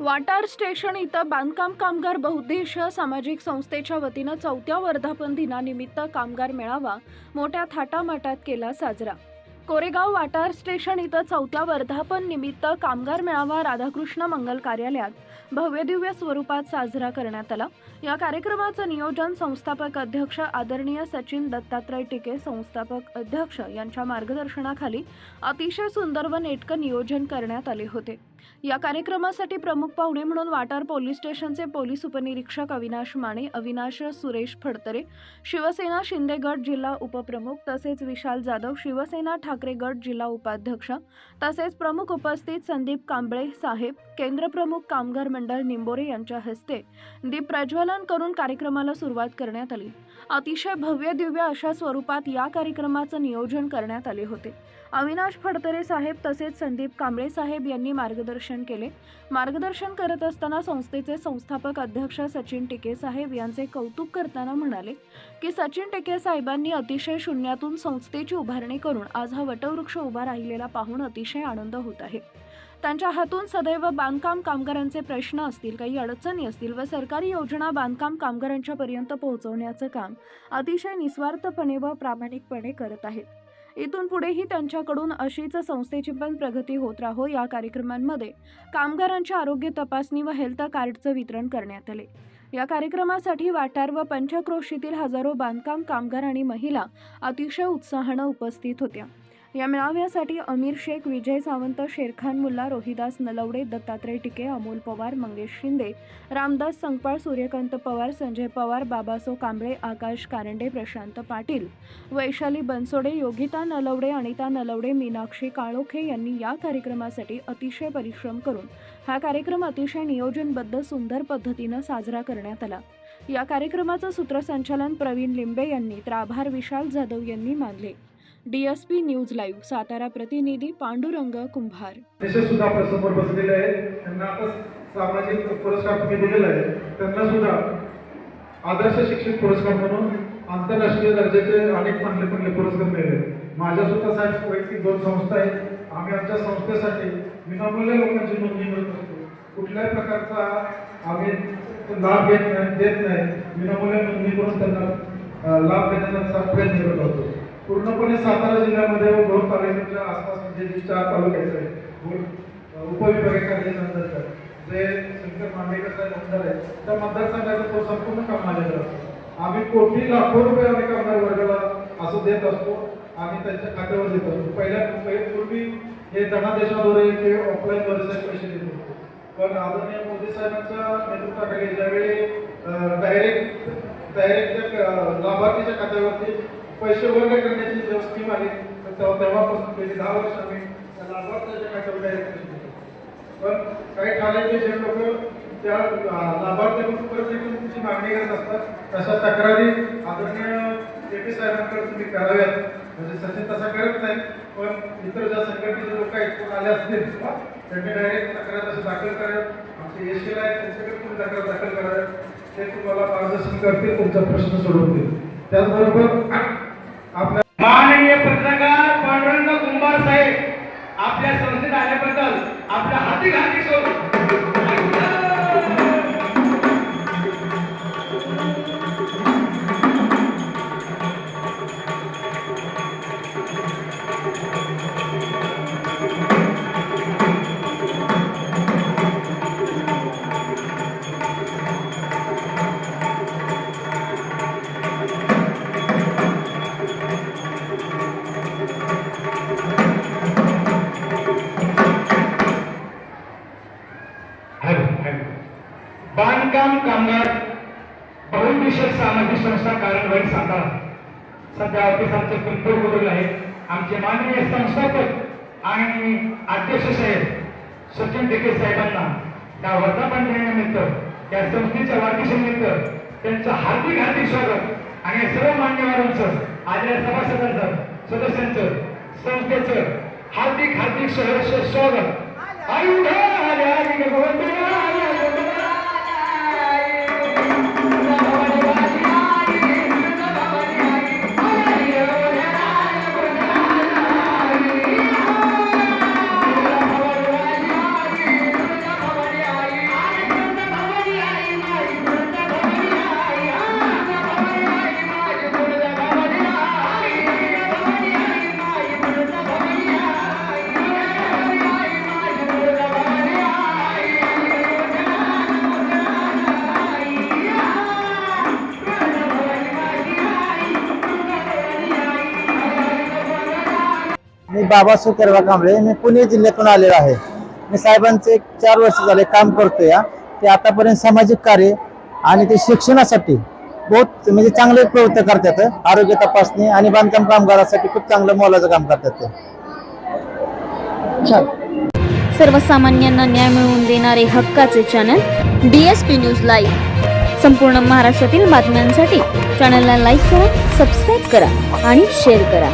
Watar station इथं बांधकाम कामगार बहुउद्देशीय सामाजिक संस्थेच्या वतीनं चौथ्या वर्धापन दिनानिमित्त कामगार मेळावा मोठ्या थाटामाटात केला साजरा. कोरेगाव वाटार स्टेशन इथं चौथ्या वर्धापन निमित्त कामगार मेळावा राधाकृष्ण मंगल कार्यालयात भव्यदिव्य स्वरूपात साजरा करण्यात आला. या कार्यक्रमाचं नियोजन संस्थापक अध्यक्ष आदरणीय सचिन दत्तात्रय टिके संस्थापक अध्यक्ष यांच्या मार्गदर्शनाखाली अतिशय सुंदर व नेटकं नियोजन करण्यात आले होते. या कार्यक्रमासाठी प्रमुख पाहुणे म्हणून वाटार पोलीस स्टेशनचे पोलीस उपनिरीक्षक अविनाश माने अविनाश सुरेश फडतरे शिवसेना शिंदे गट जिल्हा उपप्रमुख तसेच विशाल जाधव शिवसेना ठाकरे गट जिल्हा उपाध्यक्ष तसेच प्रमुख उपस्थित संदीप कांबळे साहेब केंद्रप्रमुख कामगार मंडळ निंबोरे यांच्या हस्ते दीप प्रज्वलन करून कार्यक्रमाला सुरुवात करण्यात आली. अतिशय भव्य दिव्य अशा स्वरूपात या कार्यक्रमाचं नियोजन करण्यात आले होते. अविनाश फडतरे साहेब तसेच संदीप कांबळे साहेब यांनी मार्गदर्शन केले. मार्गदर्शन करत असताना संस्थेचे संस्थापक अध्यक्ष सचिन टिके साहेब यांचे कौतुक करताना म्हणाले की सचिन टिके साहेबांनी अतिशय शून्यातून संस्थेची उभारणी करून आज हा वटवृक्ष उभा राहिलेला पाहून अतिशय आनंद होत आहे. त्यांच्या हातून सदैव बांधकाम कामगारांचे प्रश्न असतील काही अडचणी असतील व सरकारी योजना बांधकाम कामगारांच्या पर्यंत पोहोचवण्याचं काम अतिशय निस्वार्थपणे व प्रामाणिकपणे करत आहेत. इथून पुढेही त्यांच्याकडून अशीच संस्थेची पण प्रगती होत राहो या कार्यक्रमांमध्ये कामगारांच्या आरोग्य तपासणी व हेल्थ कार्डचं वितरण करण्यात आले. या कार्यक्रमासाठी वाटार व पंचक्रोशीतील हजारो बांधकाम कामगार आणि महिला अतिशय उत्साहानं उपस्थित होत्या. या मेळाव्यासाठी अमीर शेख विजय सावंत शेरखान मुल्ला रोहिदास नलवडे दत्तात्रय टिके अमोल पवार मंगेश शिंदे रामदास संकपाळ सूर्यकांत पवार संजय पवार बाबासो कांबळे आकाश कारंडे प्रशांत पाटील वैशाली बनसोडे योगिता नलवडे अनिता नलवडे मीनाक्षी काळोखे यांनी या कार्यक्रमासाठी अतिशय परिश्रम करून हा कार्यक्रम अतिशय नियोजनबद्ध सुंदर पद्धतीनं साजरा करण्यात आला. या कार्यक्रमाचं सूत्रसंचालन प्रवीण लिंबे यांनी तर आभार विशाल जाधव यांनी मानले. डीएसपी न्यूज लाईव्ह सातारा प्रतिनिधी पांडुरंग कुंभार. सुद्धा आपल्यासमोर बसलेले आहेत. त्यांना आता सामाजिक पुरस्कार तुम्ही दिलेला आहे. त्यांना सुद्धा आदर्श शिक्षक पुरस्कार म्हणून आंतरराष्ट्रीय दर्जाचे अनेक चांगले चांगले पुरस्कार मिळाले. माझ्या सुद्धा साहेब वैयक्तिक दोन संस्था आहेत. आम्ही आमच्या संस्थेसाठी विनामूल्य लोकांची नोंदणी करत असतो. कुठल्याही प्रकारचा आम्ही लाभ घेत नाही देत नाही. विनामूल्य नोंदणी करून त्यांना लाभ देण्याचा प्रयत्न करत असतो पूर्णपणे सातारा जिल्ह्यामध्ये व भोर तालुक्याच्या आसपास म्हणजे जे चार तालुक्याचे आहेत भोर अ, जे शंकर मांडेकर साहेब आमदार आहेत त्या मतदारसंघाचा तो संपूर्ण काम माझ्याकडे असतो. आम्ही कोटी लाखो रुपये आम्ही कामगार वर्गाला असं देत असतो आणि त्यांच्या खात्यावर देत असतो. पहिल्या पूर्वी हे धनादेशाद्वारे किंवा ऑफलाईनद्वारे साहेब पैसे देत होतो. पण आदरणीय मोदी साहेबांच्या नेतृत्वाखाली ज्यावेळी डायरेक्ट डायरेक्ट लाभार्थीच्या खात्यावरती पैसे वर्ग करण्याची जेव्हा स्कीम आली तर तेव्हापासून गेली दहा वर्ष आम्ही त्या लाभार्थ्याच्या खात्यावर डायरेक्ट पैसे देतो. पण काही ठाण्याचे जे लोक त्या अं, लाभार्थ्याकडून परत एकूण तुमची मागणी करत असतात. तशा तक्रारी आदरणीय पी साहेबांकडे तुम्ही कराव्यात. म्हणजे सचिन तसा करत नाही पण इतर ज्या संघटनेचे लोक आहेत कोण आले असतील हा, त्यांनी डायरेक्ट तक्रार तसं दाखल कराव्यात. आमचे एस आहे त्यांच्याकडे तुम्ही तक्रार दाखल कराव्यात. ते तुम्हाला मार्गदर्शन करतील तुमचा प्रश्न सोडवतील. त्याचबरोबर माननीय पत्रकार पांडुरंग कुंभार साहेब आपल्या संस्थेत आल्याबद्दल आपल्या हाती घाती सोड बांधकाम कामगार बहुविषयक सामाजिक संस्था कार्यवाही सांगा सध्या ऑफिस आमचे पिंपळ बदललं आहे आमचे माननीय संस्थापक आणि अध्यक्ष साहेब सचिन ढेके साहेबांना त्या वर्धापन दिनानिमित्त त्या संस्थेच्या वाढदिवसानिमित्त त्यांचं हार्दिक हार्दिक स्वागत. आणि सर्व मान्यवरांचं आलेल्या सभासदांचं सदस्यांचं संस्थेचं हार्दिक हार्दिक सहर्ष स्वागत. आयुध आल्या. Thank you. बाबा सुकेरबा कांबळे मी पुणे जिल्ह्यातून आलेलो आहे. मी साहेबांचे चार वर्ष झाले काम करतो या ते आतापर्यंत सामाजिक कार्य आणि ते शिक्षणासाठी बहुत म्हणजे चांगले प्रवृत्त करतात आरोग्य तपासणी आणि बांधकाम कामगारासाठी खूप चांगलं मोलाचं काम करतात ते. सर्वसामान्यांना न्याय मिळवून देणारे हक्काचे channel D S P news live संपूर्ण महाराष्ट्रातील बातम्यांसाठी चॅनलला लाईक करा सबस्क्राईब करा आणि शेअर करा.